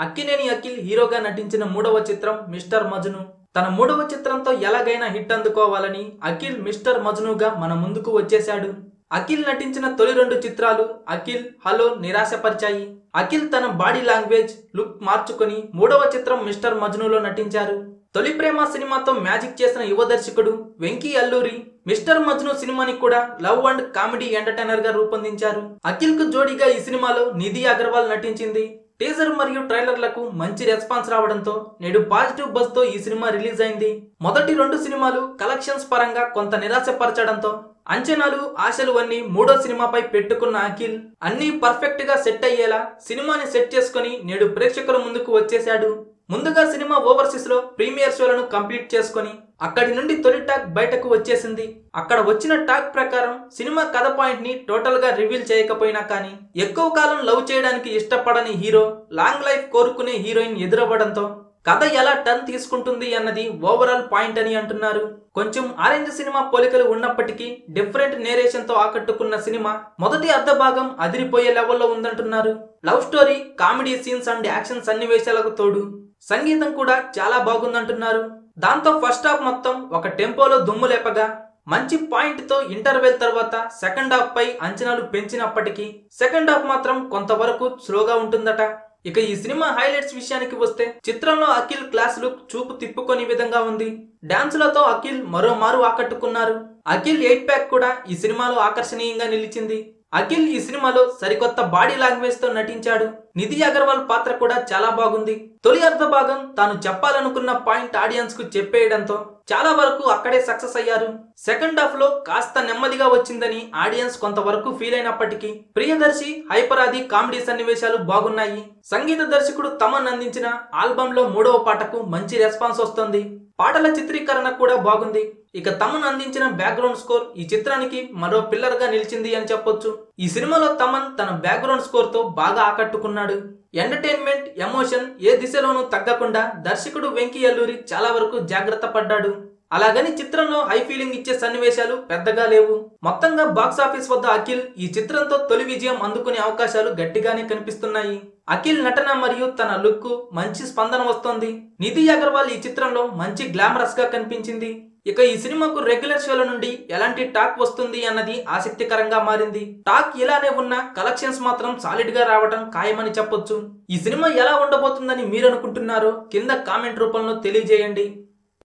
అక్కినేని అఖిల్ హీరోగా నటించిన మూడవ చిత్రం మిస్టర్ మజ్ను. తన మూడవ చిత్రంతో ఎలాగైనా హిట్ అందుకోవాలని అఖిల్ మిస్టర్ మజ్నుగా మన ముందుకు వచ్చేశాడు. అఖిల్ నటించిన తొలి రెండు చిత్రాలు అఖిల్ హలో నిరాశపరిచాయి. అఖిల్ తన బాడీ లాంగ్వేజ్ లుక్ మార్చుకుని మూడవ చిత్రం మిస్టర్ మజ్నులో నటించారు. తొలి ప్రేమ సినిమాతో మ్యాజిక్ చేసిన యువ దర్శకుడు వెంకీ అల్లూరి మిస్టర్ మజ్ను సినిమాని కూడా లవ్ అండ్ కామెడీ ఎంటర్టైనర్గా రూపొందించారు. అఖిల్కు జోడీగా ఈ సినిమాలో నిధి అగర్వాల్ నటించింది. టీజర్ మరియు ట్రైలర్లకు మంచి రెస్పాన్స్ రావడంతో నేడు పాజిటివ్ బస్తో ఈ సినిమా రిలీజ్ అయింది. మొదటి రెండు సినిమాలు కలెక్షన్స్ పరంగా కొంత నిరాశపరచడంతో అంచనాలు ఆశలు అన్ని మూడో సినిమాపై పెట్టుకున్న అఖిల్ అన్నీ పర్ఫెక్ట్గా సెట్ అయ్యేలా సినిమాని సెట్ చేసుకుని నేడు ప్రేక్షకుల ముందుకు వచ్చేశాడు. ముందుగా సినిమా ఓవర్సీస్లో ప్రీమియర్ షోలను కంప్లీట్ చేసుకొని అక్కడి నుండి తొలి టాక్ బయటకు వచ్చేసింది. అక్కడ వచ్చిన టాక్ ప్రకారం సినిమా కథ పాయింట్ని టోటల్గా రివీల్ చేయకపోయినా కానీ ఎక్కువ కాలం లవ్ చేయడానికి ఇష్టపడని హీరో లాంగ్ లైఫ్ కోరుకునే హీరోయిన్ ఎదురవ్వడంతో కథ ఎలా టర్న్ తీసుకుంటుంది అన్నది ఓవరాల్ పాయింట్ అని అంటున్నారు. కొంచెం ఆరెంజ్ సినిమా పోలికలు ఉన్నప్పటికీ డిఫరెంట్ నేరేషన్తో ఆకట్టుకున్న సినిమా మొదటి అర్ధ భాగం అదిరిపోయే లెవెల్లో ఉందంటున్నారు. Love story comedy scenes and action సన్నివేశాలకు తోడు సంగీతం కూడా చాలా బాగుందంటున్నారు. దాంతో ఫస్ట్ హాఫ్ మొత్తం ఒక టెంపోలో దుమ్ము లేపగా మంచి పాయింట్తో ఇంటర్వెల్ తర్వాత సెకండ్ హాఫ్ పై అంచనాలు పెంచినప్పటికీ సెకండ్ హాఫ్ మాత్రం కొంతవరకు స్లోగా ఉంటుందట. ఇక ఈ సినిమా హైలైట్స్ విషయానికి వస్తే చిత్రంలో అఖిల్ క్లాస్ లుక్ చూపు తిప్పుకొని విధంగా ఉంది. డాన్సులతో అఖిల్ మరో మారు ఆకట్టుకున్నారు. అఖిల్ ఎయిట్ ప్యాక్ కూడా ఈ సినిమాలో ఆకర్షణీయంగా నిలిచింది. అఖిల్ ఈ సినిమాలో సరికొత్త బాడీ లాంగ్వేజ్తో నటించాడు. నిధి అగర్వాల్ పాత్ర కూడా చాలా బాగుంది. తొలి అర్ధ భాగం తాను చెప్పాలనుకున్న పాయింట్ ఆడియన్స్కు చెప్పేయడంతో చాలా వరకు అక్కడే సక్సెస్ అయ్యారు. సెకండ్ హాఫ్లో కాస్త నెమ్మదిగా వచ్చిందని ఆడియన్స్ కొంతవరకు ఫీల్ అయినప్పటికీ ప్రియదర్శి హైపర్ ఆది కామెడీ సన్నివేశాలు బాగున్నాయి. సంగీత దర్శకుడు తమన్ అందించిన ఆల్బమ్లో మూడవ పాటకు మంచి రెస్పాన్స్ వస్తుంది. పాటల చిత్రీకరణ కూడా బాగుంది. ఇక తమన్ అందించిన బ్యాక్గ్రౌండ్ స్కోర్ ఈ చిత్రానికి మరో పిల్లర్గా నిలిచింది అని చెప్పొచ్చు. ఈ సినిమాలో తమన్ తన బ్యాక్గ్రౌండ్ స్కోర్తో బాగా ఆకట్టుకున్నాడు. ఎంటర్టైన్మెంట్ ఎమోషన్ ఏ దిశలోనూ తగ్గకుండా దర్శకుడు వెంకీ అల్లూరి చాలా వరకు జాగ్రత్త పడ్డాడు. అలాగని చిత్రంలో హై ఫీలింగ్ ఇచ్చే సన్నివేశాలు పెద్దగా లేవు. మొత్తంగా బాక్స్ ఆఫీస్ వద్ద అఖిల్ ఈ చిత్రంతో తొలి విజయం అందుకునే అవకాశాలు గట్టిగానే కనిపిస్తున్నాయి. అఖిల్ నటన మరియు తన లుక్ మంచి స్పందన వస్తోంది. నిధి అగర్వాల్ ఈ చిత్రంలో మంచి గ్లామరస్గా కనిపించింది. ఇక ఈ సినిమాకు రెగ్యులర్ షోల నుండి ఎలాంటి టాక్ వస్తుంది అన్నది ఆసక్తికరంగా మారింది. టాక్ ఇలానే ఉన్న కలెక్షన్స్ మాత్రం సాలిడ్గా రావడం ఖాయమని చెప్పొచ్చు. ఈ సినిమా ఎలా ఉండబోతుందని మీరు అనుకుంటున్నారో కింద కామెంట్ రూపంలో తెలియజేయండి.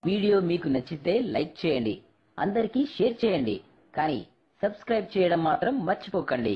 వీడియో మీకు నచ్చితే లైక్ చేయండి. అందరికీ షేర్ చేయండి. కానీ సబ్స్క్రైబ్ చేయడం మాత్రం మర్చిపోకండి.